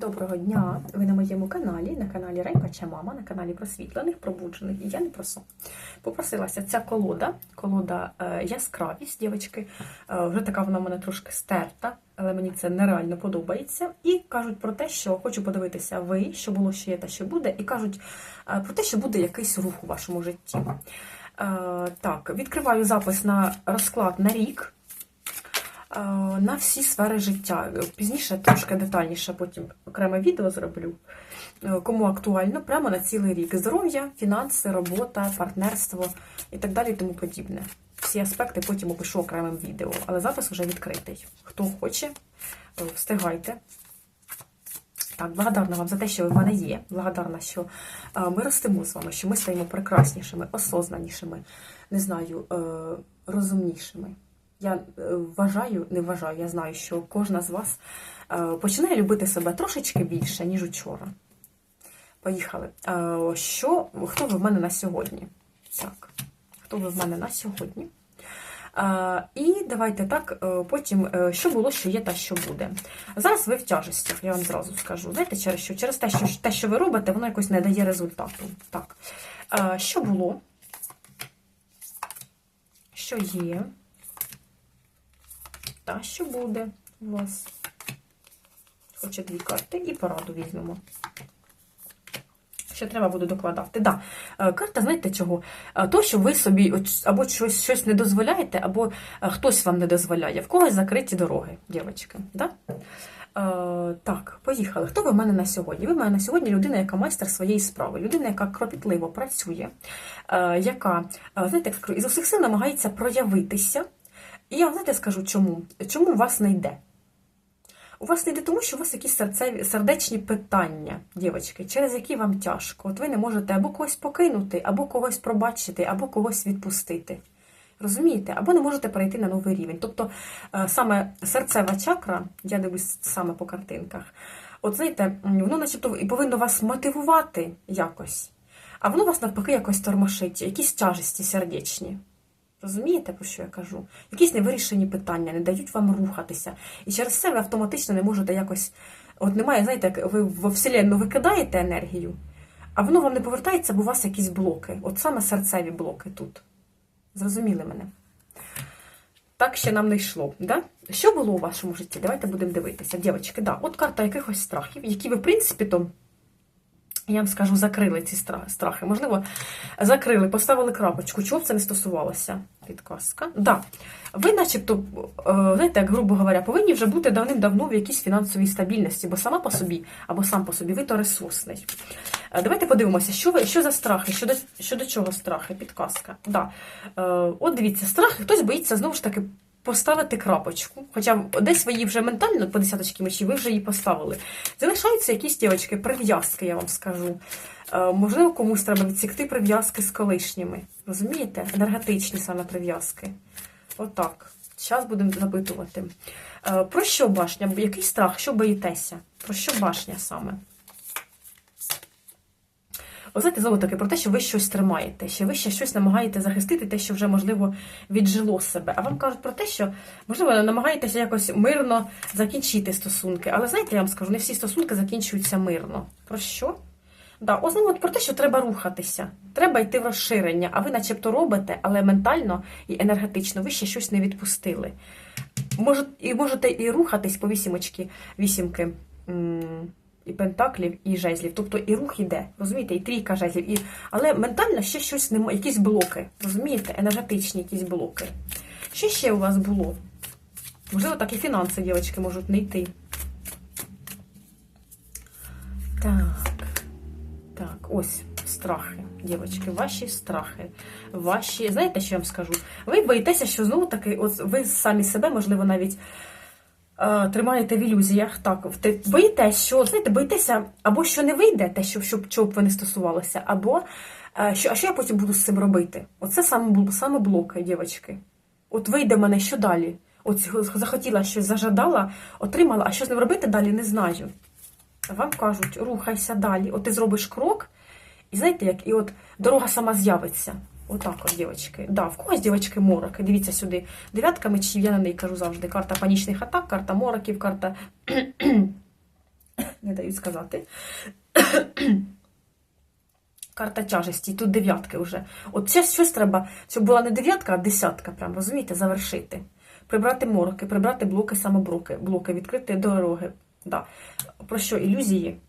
Доброго дня! Ви на моєму каналі, на каналі Рейкача Мама, на каналі просвітлених, пробуджених, і я не про сон. Попросилася ця колода, колода е, яскравість, дівчатки. Е, вже така вона в мене трошки стерта, але мені це нереально подобається. І кажуть про те, що хочу подивитися ви, що було, що є та що буде, і кажуть е, про те, що буде якийсь рух у вашому житті. Так, відкриваю запис на розклад на рік. Е, на всі сфери життя. Пізніше трошки детальніше потім окреме відео зроблю. Е, Кому актуально, прямо на цілий рік. Здоров'я, фінанси, робота, партнерство і так далі, і тому подібне. Всі аспекти потім опишу окремим відео, але запис вже відкритий. Хто хоче, е, встигайте. Так, благодарна вам за те, що ви в мене є. Благодарна, що ми ростемо з вами, що ми стаємо прекраснішими, осознанішими, не знаю, розумнішими. Я е, вважаю, не вважаю, я знаю, що кожна з вас е, починає любити себе трошечки більше, ніж учора. Поїхали. Е, Що, хто ви в мене на сьогодні? Так, хто ви в мене на сьогодні? І давайте так, потім, що було, що є та що буде. Зараз ви в тяжестях, я вам зразу скажу. Знаєте, через що? Через те, що те, що ви робите, воно якось не дає результату. Так. Що було? Що є? Та що буде у вас? Хоче дві карти і пораду візьмемо. Що треба буде докладати? Да. Е, Карта, знаєте чого? Е, То, що ви собі або щось, щось не дозволяєте, або е, хтось вам не дозволяє. В когось закриті дороги, дівчатки. Да? Так, поїхали. Хто ви в мене на сьогодні? Ви в мене на сьогодні людина, яка майстер своєї справи, людина, яка кропітливо працює, яка, знаєте, із усіх сил намагається проявитися. І я вам знаєте, скажу чому? Чому у вас не йде? У вас не йде тому, що у вас якісь серцеві, сердечні питання, дівчатки, через які вам тяжко. От ви не можете або когось покинути, або когось пробачити, або когось відпустити. Розумієте? Або не можете перейти на новий рівень. Тобто е, саме серцева чакра, я дивлюсь саме по картинках, от знаєте, воно начебто і повинно вас мотивувати якось, а воно вас навпаки якось тормошить, якісь тяжесті сердечні. Розумієте, про що я кажу? Якісь невирішені питання, не дають вам рухатися. І через це ви автоматично не можете якось. От немає, знаєте, як ви во Вселенну викидаєте енергію, а воно вам не повертається, бо у вас якісь блоки. От саме серцеві блоки тут. Зрозуміли мене? Так ще нам не йшло. Да? Що було у вашому житті? Давайте будемо дивитися. Дівчатки, да, от карта якихось страхів, які ви, в принципі, то. Я вам скажу, закрили ці страхи. Можливо, закрили, поставили крапочку. Чого б це не стосувалося? Підказка. Да. Ви, начебто, е, знаєте, як грубо говоря, повинні вже бути давним-давно в якійсь фінансовій стабільності, бо сама по собі або сам по собі ви то ресурсний. Е, Давайте подивимося, що ви що за страхи, щодо, щодо чого страхи, підказка. Да. Е, От дивіться, страхи, хтось боїться знову ж таки поставити крапочку. Хоча десь ви її вже ментально по десяточки мечі, ви вже її поставили. Залишаються якісь дівчатки, прив'язки, я вам скажу. Е, Можливо, комусь треба відсікти прив'язки з колишніми. Розумієте? Енергетичні саме прив'язки. Отак. Зараз будемо запитувати. Е, Про що башня? Який страх? Що боїтеся? Про що башня саме? Ви знаєте, знову таки про те, що ви щось тримаєте, що ви ще щось намагаєте захистити, те, що вже, можливо, віджило себе. А вам кажуть про те, що, можливо, намагаєтеся якось мирно закінчити стосунки. Але знаєте, я вам скажу, не всі стосунки закінчуються мирно. Про що? Да, о, знову про те, що треба рухатися, треба йти в розширення, а ви начебто робите, але ментально і енергетично ви ще щось не відпустили. Може, і можете і рухатись по вісімочки, вісімки і пентаклів, і жезлів. Тобто і рух іде, розумієте, і трійка жезлів. І... Але ментально ще щось немає, якісь блоки, розумієте, енергетичні якісь блоки. Що ще у вас було? Можливо, так і фінанси, дівчатки, можуть не йти. Так. Так, ось страхи, дівчатки, ваші страхи. Ваші, знаєте, що я вам скажу? Ви боїтеся, що знову таки, от ви самі себе, можливо, навіть тримаєте в ілюзіях. Так, в боїтеся, що, знаєте, боїтеся, або що не вийде, те, що, щоб чого б ви не стосувалося, або е, що, а що я потім буду з цим робити? Оце саме, саме блоки, дівчатки. От вийде в мене, що далі? От захотіла щось, зажадала, отримала, а що з ним робити далі, не знаю. Вам кажуть, рухайся далі. От ти зробиш крок, і знаєте, як і от дорога сама з'явиться. Отак от, дівчатки. Да, в когось дівчатки мороки. Дивіться сюди. Дев'ятка мечів, я на неї кажу завжди. Карта панічних атак, карта мороків, карта не дають сказати. Карта тяжесті, тут дев'ятки вже. От щось, щось треба, щоб була не дев'ятка, а десятка, прям, розумієте, завершити. Прибрати мороки, прибрати блоки, самоблоки, блоки, відкрити дороги. Да. Про що ілюзії?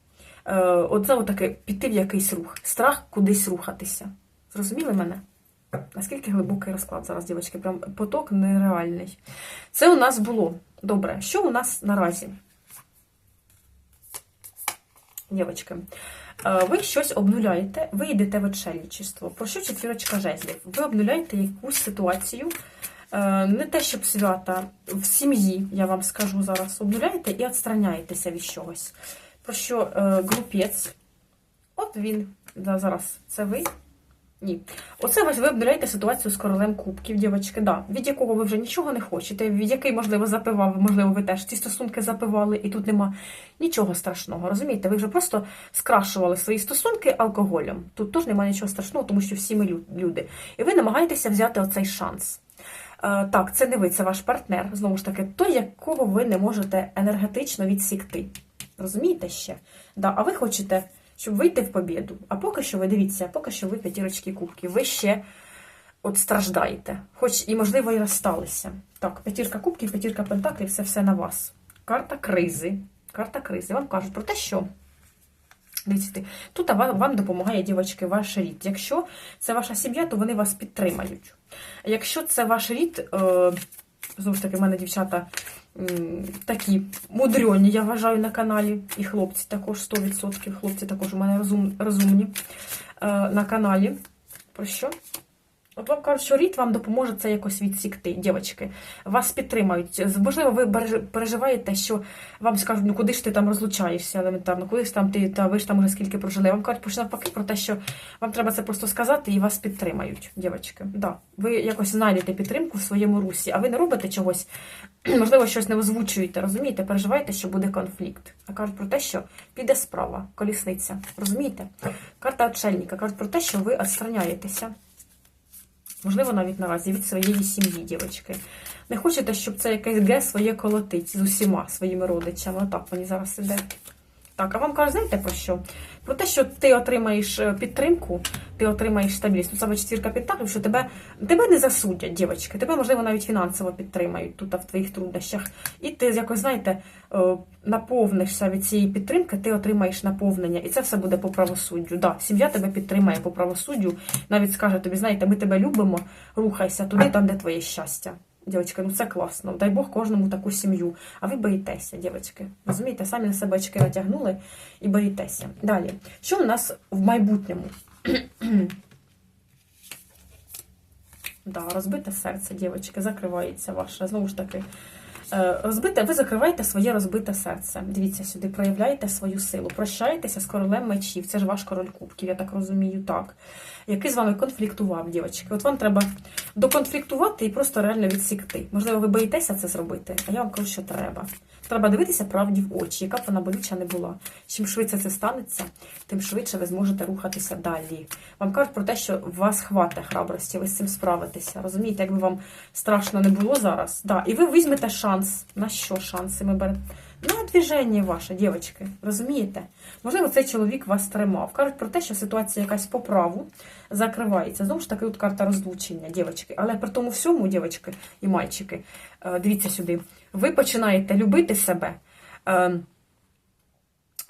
Е, Оце отаке піти в якийсь рух. Страх кудись рухатися. Зрозуміли мене? Наскільки глибокий розклад зараз, дівчатки? Прям поток нереальний. Це у нас було. Добре, що у нас наразі? Дівчатки, е, ви щось обнуляєте, ви йдете в отшельничество. Про що четвірочка жезлів? Ви обнуляєте якусь ситуацію, е, не те, щоб свята, в сім'ї, я вам скажу зараз, обнуляєте і відстраняєтеся від чогось. Про що е, глупець, от він, да, зараз це ви. Ні. Оце ось ви обнуляєте ситуацію з королем кубків, дівчатки, да, від якого ви вже нічого не хочете, від який, можливо, запивав, можливо, ви теж ці стосунки запивали, і тут нема нічого страшного. Розумієте, ви вже просто скрашували свої стосунки алкоголем. Тут теж немає нічого страшного, тому що всі ми лю- люди. І ви намагаєтеся взяти оцей шанс. Е, так, це не ви, це ваш партнер, знову ж таки, той, якого ви не можете енергетично відсікти. Розумієте ще? Да, а ви хочете, щоб вийти в побіду. А поки що ви дивіться, поки що ви п'ятірочки кубків, ви ще от страждаєте, хоч і, можливо, і розсталися. Так, п'ятірка кубків, п'ятірка пентаклів це все на вас. Карта кризи. Карта кризи. Вам кажуть про те, що. Дивіться, тут вам допомагає, дівчатки, ваш рід. Якщо це ваша сім'я, то вони вас підтримають. Якщо це ваш рід, е, знову ж таки, в мене дівчата такі мудрьоні, я вважаю, на каналі. І хлопці також 100%. Хлопці також у мене розум, розумні е, на каналі. Про що? От вам кажуть, що рід вам допоможе це якось відсікти, дівчатки. Вас підтримають. Можливо, ви переживаєте, що вам скажуть, ну куди ж ти там розлучаєшся елементарно, куди ж там ти, та ви ж там уже скільки прожили. Вам кажуть, почне навпаки про те, що вам треба це просто сказати і вас підтримають, дівчатки. Да. Ви якось знайдете підтримку в своєму русі, а ви не робите чогось, можливо, щось не озвучуєте, розумієте, переживаєте, що буде конфлікт. А кажуть про те, що піде справа, колісниця. Розумієте? Карта отшельника кажуть про те, що ви відстраняєтеся. Можливо, навіть наразі від своєї сім'ї, дівочки. Не хочете, щоб це якесь ге своє колотить з усіма своїми родичами. Отак мені зараз іде. Так, а вам кажуть, знаєте про що? Про те, що ти отримаєш е, підтримку, ти отримаєш стабільність. Тут саме четвірка підтаклів, що тебе, тебе не засудять, дівчатки. Тебе, можливо, навіть фінансово підтримають тут в твоїх труднощах. І ти якось, знаєте, е, наповнишся від цієї підтримки, ти отримаєш наповнення. І це все буде по правосуддю. Да, сім'я тебе підтримає по правосуддю, навіть скаже тобі, знаєте, ми тебе любимо, рухайся туди, там, де твоє щастя. Дівчатки, ну це класно. Дай Бог кожному таку сім'ю. А ви боїтеся, дівчатки. Розумієте, самі на себе очки натягнули і боїтеся. Далі. Що у нас в майбутньому? да, розбите серце, дівчатки, закривається ваше. Знову ж таки, е, розбите, ви закриваєте своє розбите серце. Дивіться сюди, проявляєте свою силу. Прощаєтеся з королем мечів. Це ж ваш король кубків, я так розумію, так. Який з вами конфліктував, дівчатки. От вам треба доконфліктувати і просто реально відсікти. Можливо, ви боїтеся це зробити, а я вам кажу, що треба. Треба дивитися правді в очі, яка б вона болюча не була. Чим швидше це станеться, тим швидше ви зможете рухатися далі. Вам кажуть про те, що в вас хватає храбрості, ви з цим справитеся. Розумієте, якби вам страшно не було зараз. Да. І ви візьмете шанс. На що шанси ми беремо? На движенні ваше, дівчатки, розумієте? Можливо, цей чоловік вас тримав. Кажуть про те, що ситуація якась по праву закривається. Знову ж таки, от карта розлучення, дівчатки. Але при тому всьому, дівчатки і мальчики, е, дивіться сюди, ви починаєте любити себе, е,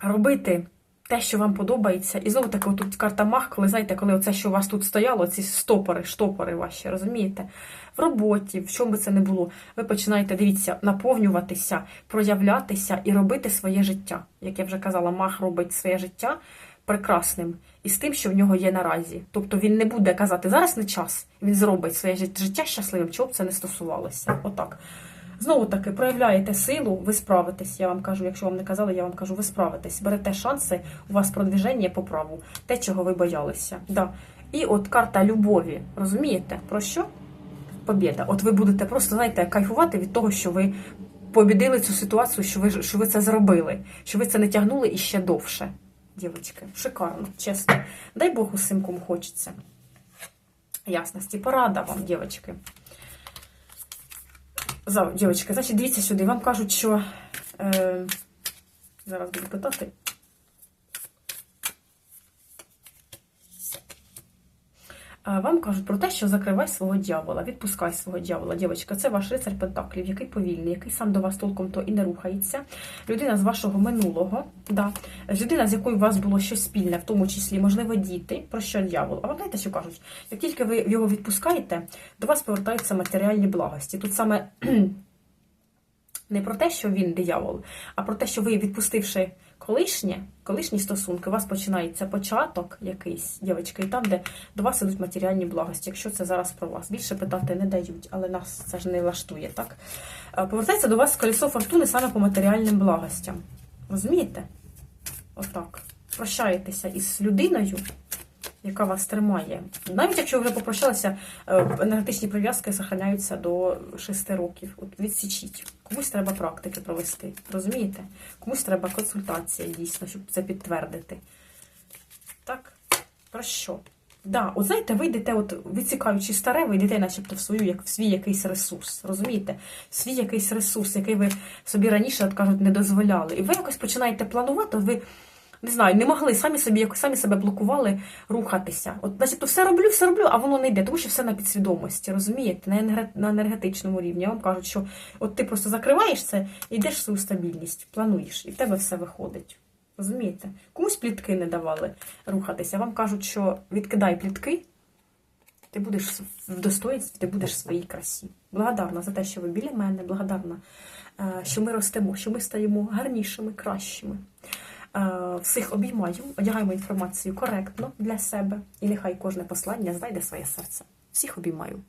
робити те, що вам подобається. І знову таки, тут карта мах, коли знаєте, коли оце, що у вас тут стояло, ці стопори, штопори ваші, розумієте? В роботі, в чому би це не було, ви починаєте, дивіться, наповнюватися, проявлятися і робити своє життя. Як я вже казала, мах робить своє життя прекрасним і з тим, що в нього є наразі. Тобто він не буде казати, зараз не час, він зробить своє життя щасливим, чого б це не стосувалося. Отак. Знову таки, проявляєте силу, ви справитесь. Я вам кажу, якщо вам не казали, я вам кажу, ви справитесь. Берете шанси, у вас продвіження по праву, те, чого ви боялися. Да. І от карта любові, розумієте? Про що? Побєда. От ви будете просто, знаєте, кайфувати від того, що ви побідили цю ситуацію, що ви, що ви це зробили, що ви це не тягнули і ще довше. Дівчатки, шикарно, чесно. Дай Бог усім, кому хочеться. Ясності, порада вам, дівчатки. Дівчатки, значить, дивіться сюди. Вам кажуть, що е, Зараз буду питати. Вам кажуть про те, що закривай свого дьявола, відпускай свого дьявола, дівчатка. Це ваш рицар Пентаклів, який повільний, який сам до вас толком то і не рухається. Людина з вашого минулого, да. людина, з якою у вас було щось спільне, в тому числі, можливо, діти, про що дьявол. А ви знаєте, що кажуть? Як тільки ви його відпускаєте, до вас повертаються матеріальні благості. Тут саме не про те, що він диявол, а про те, що ви, відпустивши колишнє, колишні стосунки, у вас починається початок якийсь, дівчатка, і там, де до вас ідуть матеріальні благості, якщо це зараз про вас. Більше питати не дають, але нас це ж не влаштує, так? Е, Повертається до вас колесо фортуни саме по матеріальним благостям. Розумієте? Отак. Прощаєтеся із людиною, яка вас тримає. Навіть якщо вже попрощалися, е, енергетичні прив'язки зберігаються до 6 років. От відсічіть. Комусь треба практики провести. Розумієте? Комусь треба консультація дійсно, щоб це підтвердити. Так? Про що? Да, от знаєте, ви йдете, от відсікаючи старе, ви йдете начебто в свою, як в свій якийсь ресурс. Розумієте? Свій якийсь ресурс, який ви собі раніше, от кажуть, не дозволяли. І ви якось починаєте планувати, ви не знаю, не могли самі собі якось самі себе блокували рухатися. От, значить, все роблю, все роблю, а воно не йде, тому що все на підсвідомості, розумієте, на енерге- енергетичному рівні. Я вам кажуть, що от ти просто закриваєш це і йдеш в свою стабільність, плануєш, і в тебе все виходить. Розумієте? Комусь плітки не давали рухатися. Вам кажуть, що відкидай плітки, ти будеш в достоїнстві, ти будеш в своїй красі. Благодарна за те, що ви біля мене, благодарна, е, що ми ростемо, що ми стаємо гарнішими, кращими. Е, Всіх обіймаю, одягаємо інформацію коректно для себе, і нехай кожне послання знайде своє серце. Всіх обіймаю.